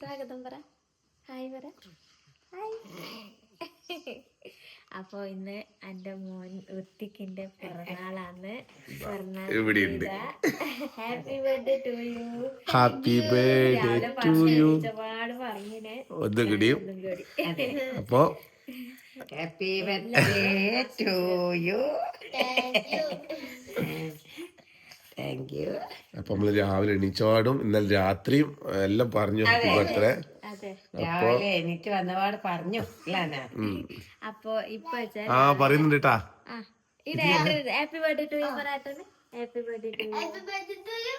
സ്വാഗതം പറ. ഹായ് പറ. ഹായ്. അപ്പൊ ഇന്ന് എന്റെ മോൻ ഋത്തിക്കിന്റെ പിറന്നാളാണ്. ഇവിടെയുണ്ട്. Happy birthday to you happy birthday to you ഒരുപാട് പറഞ്ഞിട്ട് ഒന്ന് കിടിയും? ഒന്നും അപ്പോ? Happy birthday to you thank you അപ്പൊ നമ്മൾ രാവിലെ എണീച്ചപാടും ഇന്നലെ രാത്രിയും എല്ലാം പറഞ്ഞു അത്രേ രാവിലെ എണീറ്റ് വന്നപാട് പറഞ്ഞു. അപ്പൊ ഇപ്പൊ ആ പറയുന്നുണ്ട് കേട്ടാ ആ happy birthday to you happy birthday to you.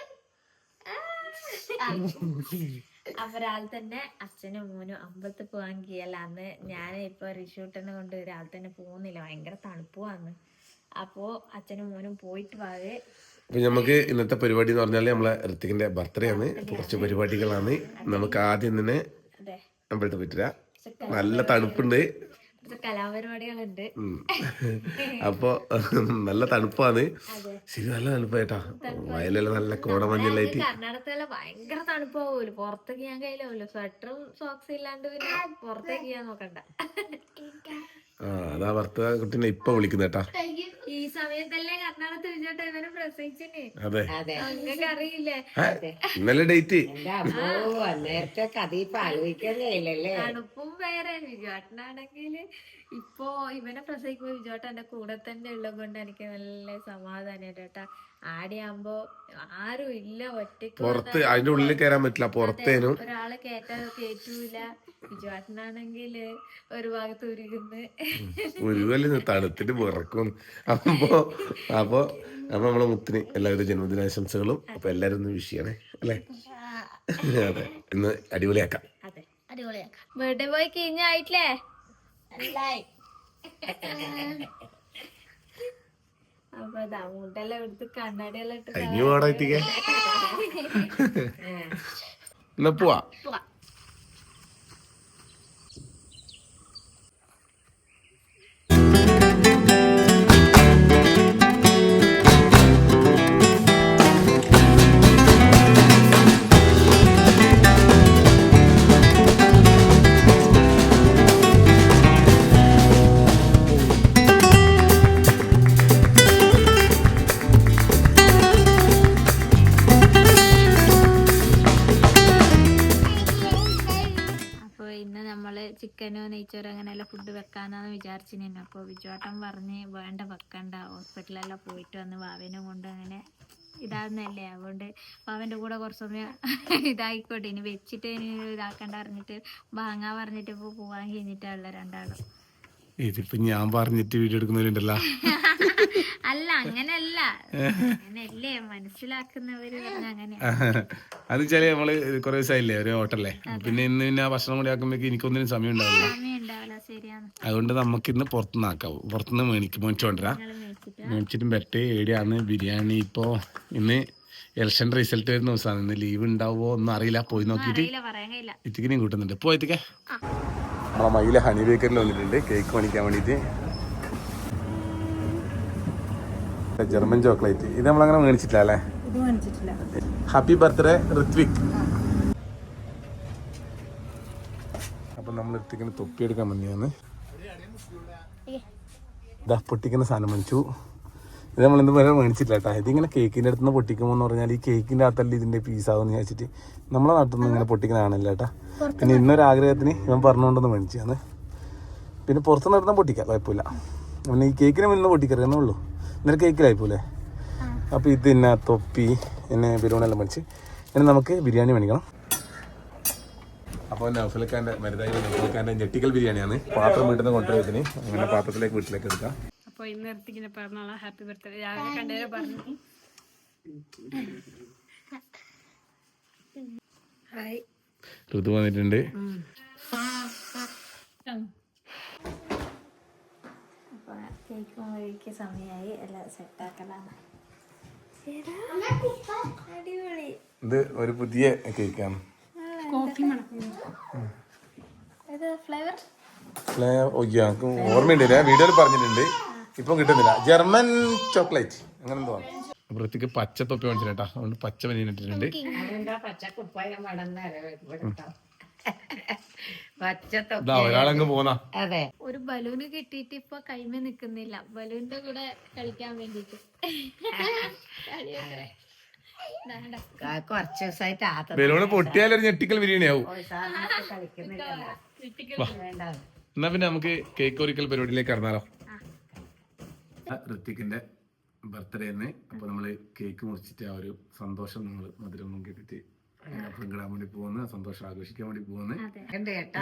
അപ്പൊ രാവിലെ തന്നെ അച്ഛനും മോനും അമ്പലത്തിൽ പോകാൻ കീഴലാന്ന് ഞാൻ ഇപ്പൊ റിഷൂട്ടനെ കൊണ്ട് രാവിലെ തന്നെ പോകുന്നില്ല. ഭയങ്കര തണുപ്പുവാന്ന്. അപ്പോ അച്ഛനും മോനും പോയിട്ട് വാഴ അപ്പൊ നമുക്ക് ഇന്നത്തെ പരിപാടി എന്ന് പറഞ്ഞാൽ നമ്മളെ ഋത്തിക്കിന്റെ ബർത്ത്ഡേ ആണ്. കുറച്ച് പരിപാടികളാണ്. നമുക്ക് ആദ്യം തന്നെ അതെ. അമ്പലത്തിൽ പറ്റില്ല നല്ല തണുപ്പുണ്ട്. കലാപരിപാടികളുണ്ട്. അപ്പൊ നല്ല തണുപ്പാണ്. അതെ. ശരി നല്ല തണുപ്പായിട്ടാ വയലെല്ലാം നല്ല കോടമഞ്ഞലായിട്ട് കർണാടകത്തിലെ ഭയങ്കര തണുപ്പാവൂല്ലോ പുറത്തേക്ക് ഞാൻ കയ്യിലാവൂലോ. സ്വെറ്ററും സോക്സ് ഇല്ലാണ്ട് പിന്നെ പുറത്തേക്ക് ഞാൻ നോക്കണ്ട. ആ അതാ ഭർത്താവ് കുട്ടീനെ ഇപ്പൊ വിളിക്കുന്ന കേട്ടാ ഈ സമയത്തല്ലേ കർണാടകത്തിൽ വിജയോട്ട് ഇവനെ പ്രസവിച്ചിന്? അതെ. നിങ്ങൾക്ക് അറിയില്ലേ? ഇന്നലെ ഡേറ്റ്. നേരത്തെ കഥ ഇപ്പൊ ആലോചിക്കാൻ കഴിയില്ലല്ലേ തണുപ്പും വേറെ വിജയട്ടനാണെങ്കിൽ ഇപ്പോ ഇവനെ പ്രസവിക്കുമ്പോ വിജയട്ട എന്റെ കൂടെ തന്നെ ഉള്ളത് കൊണ്ട് എനിക്ക് നല്ല സമാധാനം കേട്ടാ. ആടിയാകുമ്പോ ആരും ഇല്ല ഒറ്റയ്ക്ക് പുറത്ത് അതിന്റെ ഉള്ളിൽ കയറാൻ പറ്റില്ല. പുറത്തേനും ഒരാൾ കേട്ടൂല കേറ്റൂല. വിജുവാട്ടനാണെങ്കിൽ ഒരു ഭാഗത്ത് ഉരുകുന്ന്. ഒരുവല്ല തണുത്തിട്ട് വിറക്കും. അപ്പോ അപ്പോ അപ്പൊ നമ്മളെ മുത്തിന് എല്ലാവരും ജന്മദിനാശംസകളും അപ്പൊ എല്ലാരും ഒന്ന് വിഷ് ചെയ്യണേ അല്ലേ? അതെ ഇന്ന് അടിപൊളിയാക്കാം. അതെ. അടിപൊളിയാക്കാം. ബർത്ത്ഡേ പോയി കഴിഞ്ഞായിട്ടില്ലേ? അപ്പൊ ദമുട്ടെല്ലാം എടുത്ത് കണ്ണാടിയെല്ലാം ഇട്ട് കഴിഞ്ഞു എത്തിക്കേ എന്നാ പോവാ പോവാം. അപ്പോൾ നെയ്ച്ചോറോ അങ്ങനെയുള്ള ഫുഡ് വെക്കാന്നാണ് വിചാരിച്ചിരുന്നു അപ്പോൾ വിജുവാട്ടൻ പറഞ്ഞ് വേണ്ട വെക്കണ്ട. ഹോസ്പിറ്റലെല്ലാം പോയിട്ട് വന്ന് വാവേനെ കൊണ്ട് അങ്ങനെ ഇതാകുന്നല്ലേ അതുകൊണ്ട് വാവന്റെ കൂടെ കുറച്ച് സമയം ഇതായിക്കോട്ടെ. ഇനി വെച്ചിട്ട് ഇനി ഇതാക്കണ്ട പറഞ്ഞിട്ട് വാങ്ങാൻ പറഞ്ഞിട്ട് ഇപ്പോൾ പോവാൻ കഴിഞ്ഞിട്ടുള്ള രണ്ടാളും. ഇതിപ്പോ ഞാൻ പറഞ്ഞിട്ട് വീഡിയോ എടുക്കുന്നവരുണ്ടല്ലോ. അല്ല അങ്ങനല്ല. അങ്ങനെയല്ലേ മനസ്സിലാക്കുന്നവര് പറഞ്ഞ അങ്ങനെ. അത് വെച്ചാൽ നമ്മൾ കുറെ ദിവസമായില്ലേ ഒരു ഹോട്ടലേ പിന്നെ ഇന്ന് പിന്നെ ഭക്ഷണം കൂടി ആക്കുമ്പോഴേക്ക് എനിക്കൊന്നിനും സമയം ഉണ്ടാവില്ല. അതുകൊണ്ട് നമുക്ക് ഇന്ന് പുറത്തുനിന്ന് ആക്കാം. പുറത്തുനിന്ന് മേണിക്ക് മേടിച്ചോണ്ടിരാ നിങ്ങൾ മേടിച്ചിട്ട് പറ്റേ ഏടിയാണ് ബിരിയാണി ഇപ്പോ ഇന്ന് ഇലക്ഷൻ റിസൾട്ട് വരുന്ന ദിവസമാണ് ഇന്ന് ലീവ് ഉണ്ടാവോ ഒന്നും അറിയില്ല പോയി നോക്കിയിട്ട് കഴിയില്ല. ഇത്തിക്കിനെയും കൂട്ടുന്നുണ്ട്. പോ എത്തിക്കേ നമ്മളെ മയിലെ ഹണി ബേക്കറിൽ വന്നിട്ടുണ്ട്. കേക്ക് മേടിക്കാൻ വേണ്ടിയിട്ട് ജർമ്മൻ ചോക്ലേറ്റ് ഇത് നമ്മളങ്ങനെ മേടിച്ചിട്ടില്ല അല്ലേ? ഹാപ്പി ബർത്ത്ഡേ ഋത്വിക് അപ്പൊ നമ്മൾ ഋത്വിക്കിന് തൊപ്പി എടുക്കാൻ വേണ്ടിയാണ് ഇതാ പൊട്ടിക്കുന്ന സാധനം മേടിച്ചു. ഇത് നമ്മൾ ഇന്ന് വരെ മേടിച്ചിട്ടില്ല കേട്ടോ. ഇതിങ്ങനെ കേക്കിന്റെ അടുത്ത് നിന്ന് പൊട്ടിക്കുമ്പോൾ എന്ന് പറഞ്ഞാൽ ഈ കേക്കിന്റെ അകത്തല്ല ഇതിന്റെ പീസ് ആവുമെന്ന് വിചാരിച്ചിട്ട് നമ്മളെ നാട്ടിൽ നിന്ന് ഇങ്ങനെ പൊട്ടിക്കുന്നതാണല്ലോ കേട്ടോ. പിന്നെ ഇന്നൊരു ആഗ്രഹത്തിന് ഇവൻ പറഞ്ഞുകൊണ്ടൊന്ന് മേടിച്ചാണ് പിന്നെ പുറത്ത് നടന്നാൽ പൊട്ടിക്കാം കുഴപ്പമില്ല. പിന്നെ ഈ കേക്കിന് മുന്നേ പൊട്ടിക്കറിയെന്നേ ഉള്ളൂ. ഇന്നലെ പോലേ. അപ്പോൾ ഇത് പിന്നെ തൊപ്പി പിന്നെ ബിരിയാണിയെല്ലാം മേടിച്ച്. ഇനി നമുക്ക് ബിരിയാണി മേടിക്കണം. അപ്പോൾ നൗഫലക്കാന്റെ മരുതായി നൗഫലക്കാന്റെ ഞെട്ടിക്കൽ ബിരിയാണിയാണ്. പാത്രം വീട്ടിൽ നിന്ന് കൊണ്ടുവരുന്നതിന് അങ്ങനെ പാത്രത്തിലേക്ക് വീട്ടിലേക്ക് എടുക്കാം. അപ്പോൾ ഇന്ന് ഇങ്ങനെ പറഞ്ഞോളാം ഹാപ്പി ബർത്ത്ഡേ രാവിലെ കണ്ടേരെ പറഞ്ഞു. ഹായ് ഋതു വന്നിട്ടുണ്ട്. അപ്പൊ കേക്ക് കഴിക്ക് സമയമായി എല്ലാം സെറ്റാക്കലാണ് അടിപൊളി. ഇത് ഒരു പുതിയ കേക്കാണ് കോഫി മണക്കുന്നു ഇത് ഫ്ലേവർ ഫ്ലേവർ ഓർമ്മയുണ്ട്. ഞാൻ വീഡിയോയിൽ പറഞ്ഞിട്ടുണ്ട്. ഇപ്പം കിട്ടുന്നില്ല. German chocolate. അങ്ങനെ എന്തോ വൃത്തിക്ക് പച്ച തൊപ്പി മേടിച്ചിട്ടാ അതുകൊണ്ട് പച്ച പനിയിട്ടിട്ടുണ്ട് ഇട്ടിട്ടുണ്ട്. ഒരാളങ്ങ് പോന്നാ. അതെ. ഒരു ബലൂന് കിട്ടിയിട്ട് ഇപ്പൊ കൈമ നിക്കുന്നില്ല. ബലൂന്റെ കൂടെ കളിക്കാൻ വേണ്ടിട്ട് കുറച്ച് ദിവസമായിട്ട് ബലൂണ് പൊട്ടിയാലൊരു ഞെട്ടിക്കൽ ബിരിയാണിയാവും എന്നാ പിന്നെ നമുക്ക് കേക്ക് ഒരിക്കൽ പരിപാടിയിലേക്ക് കടന്നാലോ ബർത്ത്ഡേ ബർത്ത്ഡേന്ന് അപ്പൊ നമ്മൾ കേക്ക് മുറിച്ചിട്ട് ആ ഒരു സന്തോഷം നമ്മൾ മധുരം നോക്കിയിട്ട് പങ്കിടാൻ വേണ്ടി പോകുന്നു സന്തോഷം ആഘോഷിക്കാൻ വേണ്ടി പോകുന്നു.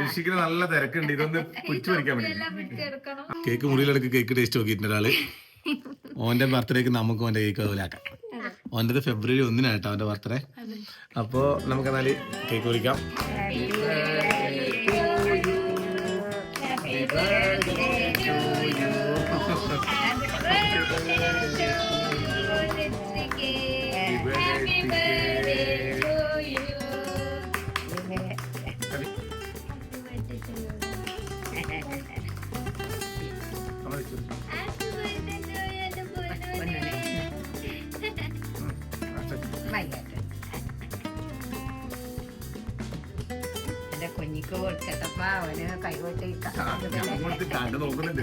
ഋഷിക്ക് നല്ല തിരക്കുണ്ട്. ഇതൊന്ന് പിടിച്ചു പറിക്കാൻ വേണ്ടി. കേക്ക് മുറിയിലെടുക്ക് കേക്ക് ടേസ്റ്റ് നോക്കിയിട്ടുണ്ട് ഒരാൾ. ഓന്റെ ബർത്ത്ഡേക്ക് നമുക്ക് ഓന്റെ കേക്ക് അതുപോലെ ആക്കാം ഓന്റെ ഫെബ്രുവരി ഒന്നിനാട്ടോ അവന്റെ ബർത്ത്ഡേ അപ്പോ നമുക്ക് എന്നാൽ കേക്ക് മുറിക്കാം. കൊടുക്കട്ടപ്പ അവന് കൈകൊട്ടി നോക്കുന്നുണ്ട്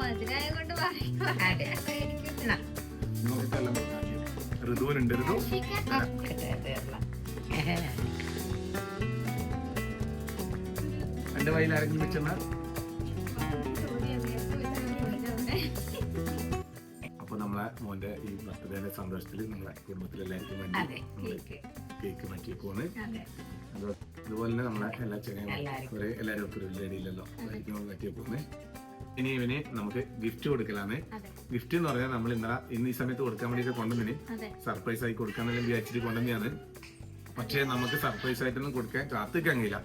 മധുരായ കൊണ്ട് ഋതുവിനുണ്ട് ഋതു. എന്റെ വയലിൽ ആരെങ്കിലും വെച്ചെന്നാൽ അപ്പൊ നമ്മളെ മോന്റെ ഈ ബർത്ത്ഡേയുടെ സന്തോഷത്തിൽ നമ്മളെ കുടുംബത്തിലെല്ലാവർക്കും വേണ്ടി അതെ കേക്ക്. കേക്ക് മാറ്റി പോന്ന് അതെ അതുപോലെ തന്നെ നമ്മളെ എല്ലാ ചെറിയ. ഒരു എല്ലാവരും ഒക്കെ ഒരു അതായിരിക്കും പോകുന്നത് ഇനി ഇവനെ നമുക്ക് ഗിഫ്റ്റ് കൊടുക്കലാണ്. ഗിഫ്റ്റ് എന്ന് പറഞ്ഞാൽ നമ്മൾ ഇന്നലെ ഇന്ന് ഈ സമയത്ത് കൊടുക്കാൻ വേണ്ടിയിട്ട് കൊണ്ടുവന്നിന് സർപ്രൈസ് ആയി കൊടുക്കാന്നെല്ലാം വിചാരിച്ചിട്ട് കൊണ്ടുവന്നെയാണ് പക്ഷേ നമുക്ക് സർപ്രൈസ് ആയിട്ടൊന്നും കൊടുക്കാൻ കാത്തിക്കാൻ കഴിയില്ല.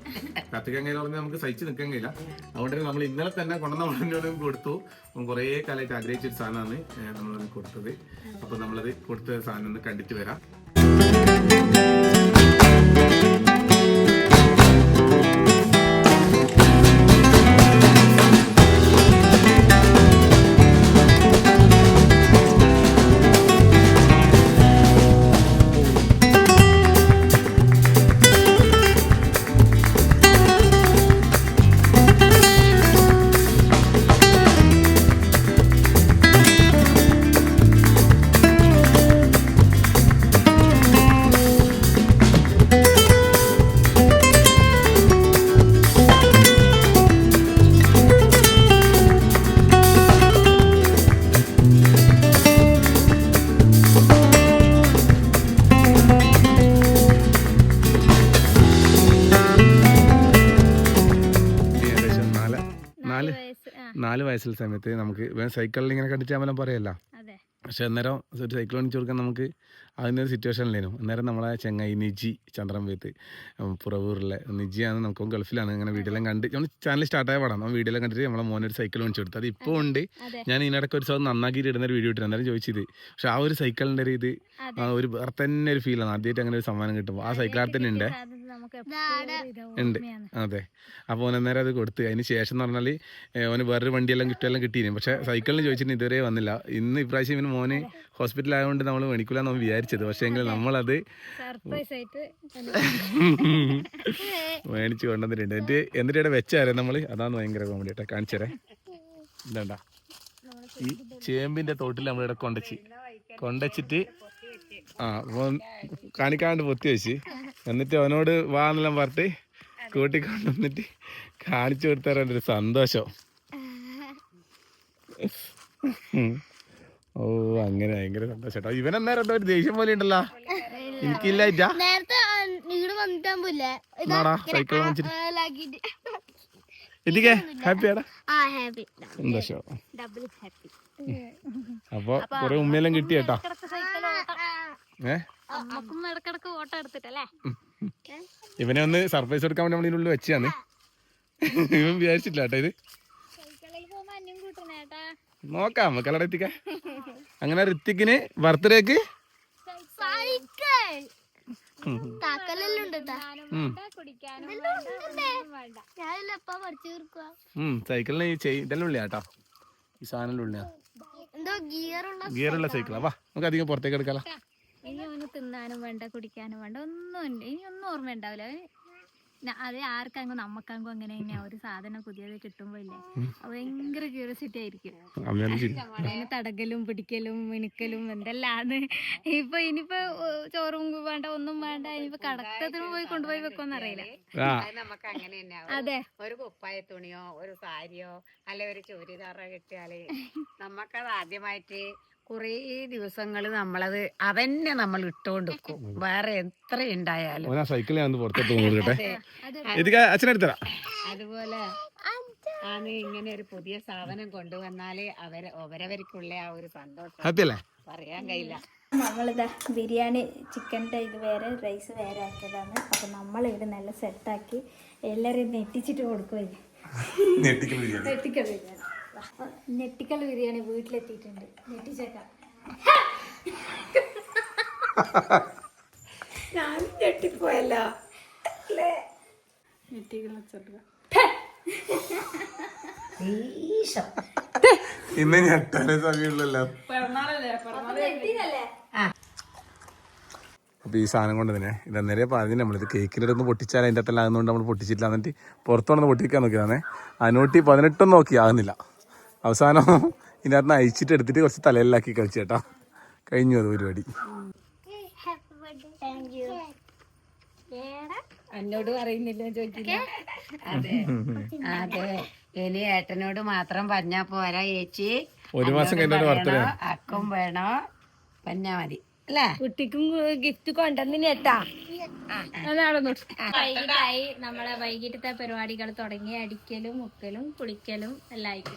കാത്തിക്കാൻ കഴിയില്ല പറഞ്ഞാൽ നമുക്ക് സഹിച്ച് നിൽക്കാൻ കഴിയില്ല. അതുകൊണ്ട് നമ്മൾ ഇന്നലെ തന്നെ കൊണ്ടുവന്ന ഉടനോടും കൊടുത്തു. കുറേ കാലമായിട്ട് ആഗ്രഹിച്ച ഒരു സാധനമാണ് നമ്മൾ കൊടുത്തത്. അപ്പൊ നമ്മളത് കൊടുത്ത സാധനം ഒന്ന് കണ്ടിട്ട് വരാം. വയസ്സുള്ള സമയത്ത് നമുക്ക് സൈക്കിളിൽ ഇങ്ങനെ കണ്ടിട്ട് അമലം പറയല്ല. പക്ഷെ അന്നേരം ഒരു സൈക്കിൾ ഓടിച്ചു കൊടുക്കാൻ നമുക്ക് അതിനൊരു സിറ്റുവേഷൻ ഇല്ലേനു. അന്നേരം നമ്മളെ ചെങ്ങായി നിജി ചന്ദ്രൻവേത്ത് പുറവൂറിലെ നിജിയാണ് നമുക്ക് ഗൾഫിലാണ്. അങ്ങനെ വീഡിയോയെല്ലാം കണ്ട് നമ്മൾ ചാനൽ സ്റ്റാർട്ടായ പാടാണ്. വീഡിയോ എല്ലാം കണ്ടിട്ട് നമ്മളെ മോനൊരു സൈക്കിൾ മേടിച്ചു കൊടുത്തു. അത് ഇപ്പോൾ ഉണ്ട്. ഞാൻ ഇതിനിടയ്ക്ക് ഒരു ദിവസം നന്നാക്കി ഇടുന്ന ഒരു വീഡിയോ ഇട്ടു അന്നേരം ചോദിച്ചത് പക്ഷെ ആ ഒരു സൈക്കിളിന്റെ ഒരു ഇത് ഒരു വേറെ തന്നെ ഒരു ഫീലാണ് ആദ്യമായിട്ട് അങ്ങനെ ഒരു സമ്മാനം കിട്ടുമ്പോൾ ആ സൈക്കിൾ തന്നെ ഉണ്ട്? ഉണ്ട്. അതെ. അപ്പോൾ ഓൻ അന്നേരം അത് കൊടുത്ത്. അതിന് ശേഷം എന്ന് പറഞ്ഞാൽ ഓന് വേറൊരു വണ്ടിയെല്ലാം കിട്ടിയെല്ലാം കിട്ടിയിരുന്നു പക്ഷേ സൈക്കിളിന് ചോദിച്ചിട്ട് ഇതുവരെ വന്നില്ല. ഇന്ന് ഇപ്രാവശ്യം ഇവന് മോന് ഹോസ്പിറ്റലായതുകൊണ്ട് നമ്മൾ മേടിക്കില്ല വിചാരിച്ചത്. പക്ഷേ എങ്കിൽ നമ്മളത് മേടിച്ച് കൊണ്ടുവന്നിട്ടുണ്ട്. എന്നിട്ട് എന്നിട്ട് ഇവിടെ വെച്ചാരേ നമ്മൾ അതാണ് ഭയങ്കര കോമഡി കേട്ടോ കാണിച്ചേരേ. ഇതണ്ട. ഈ ചേമ്പിന്റെ തോട്ടിൽ നമ്മളിവിടെ കൊണ്ടച്ച്. കൊണ്ടച്ചിട്ട് ആ അപ്പോൾ കാണിക്കാണ്ട് പൊത്തി വെച്ച്. എന്നിട്ട് അവനോട് വാ എന്നെല്ലാം പറഞ്ഞിട്ട് കൂട്ടി കൊണ്ടുവന്നിട്ട് കാണിച്ചു കൊടുത്തരാൻ ഒരു സന്തോഷം. ഓ അങ്ങനെ ഭയങ്കര സന്തോഷം കേട്ടോ ഇവനെന്നേരം എന്തോ ഒരു ദേഷ്യം പോലെ ഉണ്ടല്ലോ. എനിക്കില്ലായിട്ടാ സൈക്കിൾ വാങ്ങിച്ചിട്ട് ഇതിക്കെ ഹാപ്പിയാടാ. ആ ഹാപ്പി. സന്തോഷം ഡബിൾ ഹാപ്പി. അപ്പൊ കുറെ ഉമ്മയെല്ലാം കിട്ടി കേട്ടോ ഇവനെ ഒന്ന് സർപ്രൈസ് കൊടുക്കാൻ വേണ്ടി നമ്മളിനുള്ളിൽ വെച്ചാന്ന്. ഇവൻ വിചാരിച്ചില്ല കേട്ടോ ഇത്. നോക്കാം നമുക്ക് അവിടെ എത്തിക്കാം. അങ്ങനെ ഋത്തിക്കിന് ബർത്ത്ഡേക്ക് സൈക്കിളിന് ഇതെല്ലാം ഉള്ളിയാ കേട്ടോ ഈ സാധനം ഉള്ളിയാ. ഗിയറുള്ള ഗിയറുള്ള സൈക്കിളാ. വാ നമുക്ക് അധികം പുറത്തേക്ക് എടുക്കാലോ. ഇനി അവന് തിന്നാനും വേണ്ട കുടിക്കാനും വേണ്ട ഒന്നും ഇനി ഒന്നും ഓർമ്മ ഉണ്ടാവില്ല. അത് ആർക്കാങ്കോ നമ്മക്കാങ്കോ അങ്ങനെ തന്നെയാ ഒരു സാധനം പുതിയത് കിട്ടുമ്പോ ഇല്ലേ ഭയങ്കര ക്യൂരിയോസിറ്റി ആയിരിക്കും. തടകലും പിടിക്കലും മിനുക്കലും എന്തെല്ലാന്ന്. ഇപ്പൊ ഇനിയിപ്പോ ചോറും വേണ്ട ഒന്നും വേണ്ട ഇനിയിപ്പോ കടക്കത്തിന് പോയി കൊണ്ടുപോയി വെക്കോന്ന് അറിയില്ല. നമുക്ക് അങ്ങനെ അതെ. ഒരു കുപ്പായ തുണിയോ ഒരു സാരിയോ അല്ലെ ഒരു ചോരിതാറോ കിട്ടിയാൽ നമുക്കത് ആദ്യമായിട്ട് കുറേ ദിവസങ്ങൾ നമ്മളത് അതന്നെ നമ്മൾ ഇട്ടോണ്ട് വെക്കും വേറെ എത്ര ഉണ്ടായാലും ഓനാ സൈക്കിൾ ഞാൻ പുറത്തോട്ട് കൊടുക്കട്ടെ അത്. ഇതിക്ക് അച്ഛനെടുത്തരാ അതുപോലെ ആണ് ഇങ്ങനെ ഒരു പുതിയ സാധനം കൊണ്ടുവന്നാലേ അവരെ അവരവർക്കുള്ള ആ ഒരു സന്തോഷം ഹാപ്പി അല്ലേ പറയാൻ കഴിയില്ല. നമ്മളിതാ ബിരിയാണി ചിക്കന്റെ ഇത് വേറെ റൈസ് വേറെ ആക്കിയതാണ്. അപ്പോൾ നമ്മളിത് നല്ല സെറ്റാക്കി എല്ലാവരും നെട്ടിച്ചിട്ട് കൊടുക്കുമല്ലേ നെട്ടിക്കൽ ബിരിയാണി. വാ. നെട്ടിക്കൽ ബിരിയാണി വീട്ടിലെത്തിയിട്ടുണ്ട്. നെട്ടിച്ചേക്കാം ഞാൻ ഞെട്ടിപ്പോയല്ലോ. ഇന്ന് ഞെട്ടാനേ സമയമുള്ളല്ലോ. അപ്പൊ ഈ സാധനം കൊണ്ട് തന്നെ ഇത് അന്നേരം പറഞ്ഞു നമ്മളിത് കേക്കിന്റെ അടുത്ത് പൊട്ടിച്ചാൽ അതിന്റെ അകത്തെല്ലാം അതുകൊണ്ട് നമ്മൾ പൊട്ടിച്ചിട്ടില്ല എന്നിട്ട് പുറത്തുനിന്ന് പൊട്ടിക്കാൻ നോക്കിയതാണേ. അതിനോട്ടി പതിനെട്ടും നോക്കി ആകുന്നില്ല അവസാനം ഇതിനകത്ത് അയച്ചിട്ട് എടുത്തിട്ട് കുറച്ച് തലയിലാക്കി കളിച്ചു കേട്ടോ. കഴിഞ്ഞു അത് പരിപാടി. എന്നോട് പറയുന്നില്ല ചോദിക്കില്ല. അതെ. അതെ. ഇനി ഏട്ടനോട് മാത്രം പറഞ്ഞാ പോരാ ചേച്ചി. ഒരു മാസം കഴിഞ്ഞിട്ട് പറയണോ, അക്കും വേണോ പറഞ്ഞാ മതി. അല്ലേ? കുട്ടിക്കും ഗിഫ്റ്റ് കൊണ്ടുവന്നിട്ടാ വൈകിട്ടായി നമ്മളെ വൈകിട്ടത്തെ പരിപാടികൾ തുടങ്ങി അടിക്കലും മുക്കലും കുളിക്കലും എല്ലാം ആയിട്ട്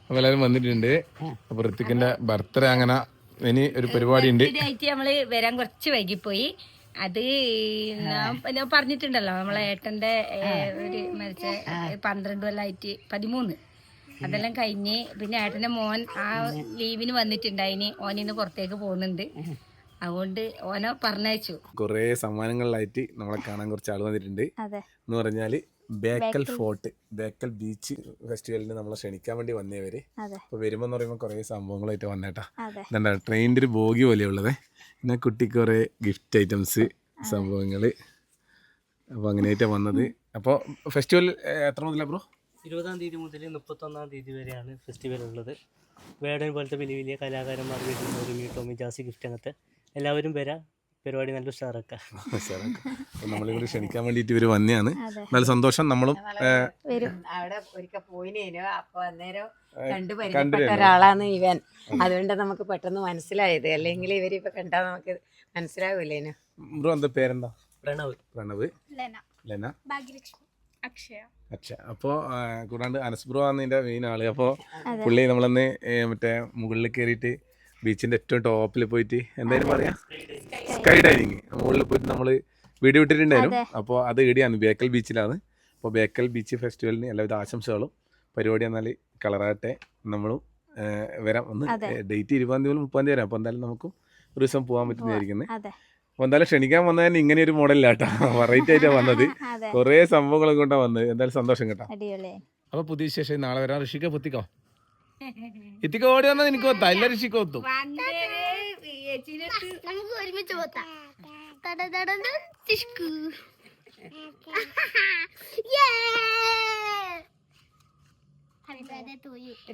അപ്പൊ എല്ലാവരും വന്നിട്ടുണ്ട്. അപ്പൊ ഋത്തിക്കിന്റെ ബർത്ത്ഡേ അങ്ങനെ ഇനി ഒരു പരിപാടി ഉണ്ട്. ആയിട്ട് നമ്മൾ വരാൻ കുറച്ച് വൈകിപ്പോയി. അത് ഞാൻ ഞാൻ പറഞ്ഞിട്ടുണ്ടല്ലോ നമ്മളെ ഏട്ടന്റെ ഏ, ഒരു മരിച്ച പന്ത്രണ്ട് കൊല്ലായിട്ട് പതിമൂന്ന്. അതെല്ലാം കഴിഞ്ഞ് പിന്നെ ഏട്ടന്റെ മോൻ ആ ലീവിന് വന്നിട്ടുണ്ടായിന്. ഓനിന്ന് പുറത്തേക്ക് പോകുന്നുണ്ട്. അതുകൊണ്ട് ഓനെ പറഞ്ഞയച്ചു. കുറേ സമ്മാനങ്ങളിലായിട്ട് നമ്മളെ കാണാൻ കുറച്ച് ആൾ വന്നിട്ടുണ്ട്. അതെ. എന്ന് പറഞ്ഞാൽ ബേക്കൽ ഫോർട്ട് ബേക്കൽ ബീച്ച് ഫെസ്റ്റിവലിന് നമ്മളെ ക്ഷണിക്കാൻ വേണ്ടി വന്നേവര്. അതെ. അപ്പൊ വരുമ്പോ എന്ന് പറയുമ്പോൾ കുറേ സംഭവങ്ങളായിട്ട് വന്നേട്ടാ. എന്താ ട്രെയിനിന്റെ ഒരു ബോഗി പോലെയുള്ളത്. പിന്നെ കുട്ടിക്ക് കുറേ ഗിഫ്റ്റ് ഐറ്റംസ് സംഭവങ്ങൾ. അപ്പൊ അങ്ങനെയായിട്ടാണ് വന്നത്. അപ്പോൾ ഫെസ്റ്റിവൽ എത്ര മുതലാ ബ്രോ? ഇരുപതാം തീയതി മുതൽ മുപ്പത്തൊന്നാം തീയതി വരെയാണ് ഫെസ്റ്റിവൽ ഉള്ളത്. വേടൻ പോലത്തെ വലിയ വലിയ കലാകാരന്മാർ വരുന്നു റിമി ടോമി ജാസി ഗിഫ്റ്റ് അങ്ങനത്തെ എല്ലാവരും വരാം. പരിപാടി നല്ല ഉഷാറാക്കാം. നമ്മളെ നമ്മളിവിടെ ക്ഷണിക്കാൻ വേണ്ടിയിട്ട് ഇവർ വന്നെയാണ്. നല്ല സന്തോഷം. നമ്മളും അവിടെ ഒരിക്കൽ പോയിനേനു അപ്പൊ അന്നേരം കണ്ടു കണ്ടിരുന്നു. പരിചയപ്പെട്ട ഒരാളാണ് ഇവൻ. അതുകൊണ്ട് നമുക്ക് പെട്ടെന്ന് മനസ്സിലായത്. അല്ലെങ്കിൽ ഇവരിപ്പൊ കണ്ടാ നമുക്ക് മനസ്സിലാവൂലേനു ബ്രോ എന്താ പേരെന്താ? പ്രണവ്. പ്രണവ്. ലെന. ഭാഗ്യലക്ഷ്മി. അക്ഷയ. അച്ഛ അപ്പോൾ കൂടാണ്ട് അനസ് ബ്രോ ആണ് ഇതിന്റെ മെയിൻ ആൾ. അപ്പോൾ പുള്ളി നമ്മളന്ന് മറ്റേ മുകളിൽ കയറിയിട്ട് ബീച്ചിന്റെ ഏറ്റവും ടോപ്പിൽ പോയിട്ട് എന്തായാലും പറയാ. സ്കൈ ഡൈനിങ് മുകളിൽ പോയിട്ട് നമ്മൾ വീഡിയോ ഇട്ടിട്ടുണ്ടായിരുന്നു അപ്പോൾ അത് ഇടിയാണ്. ബേക്കൽ ബീച്ചിലാണ്. അപ്പോൾ ബേക്കൽ ബീച്ച് ഫെസ്റ്റിവലിന് എല്ലാവിധ ആശംസകളും. പരിപാടി എന്നാൽ കളറാട്ടെ നമ്മളും വരാം. ഒന്ന് ഡേറ്റ് ഇരുപതാം തീയതി മുതൽ മുപ്പതാം തീയതി വരാം. അപ്പോൾ എന്തായാലും നമുക്കും ഒരു ദിവസം പോകാൻ പറ്റുന്നതായിരിക്കുന്നത് അതെ. അപ്പോൾ എന്തായാലും ക്ഷണിക്കാൻ വന്നതിന് ഇങ്ങനെ ഒരു മോഡലില്ല കേട്ടോ വെറൈറ്റി ആയിട്ടാണ് വന്നത്. കുറേ സംഭവങ്ങളൊക്കെ കൊണ്ടാണ് വന്നത്. എന്തായാലും സന്തോഷം കേട്ടോ. അപ്പോൾ അപ്പൊ പുതിയ വിശേഷം നാളെ വരാം. ഋഷിക്ക പൊത്തിക്കോ? ഇത്തിക്ക ഓടി വന്നാൽ നിനക്ക് കൊത്താം. എല്ലാ ഋഷിക്ക് കൊത്തും. നമുക്ക് ഒരുമിച്ച് പോത്താം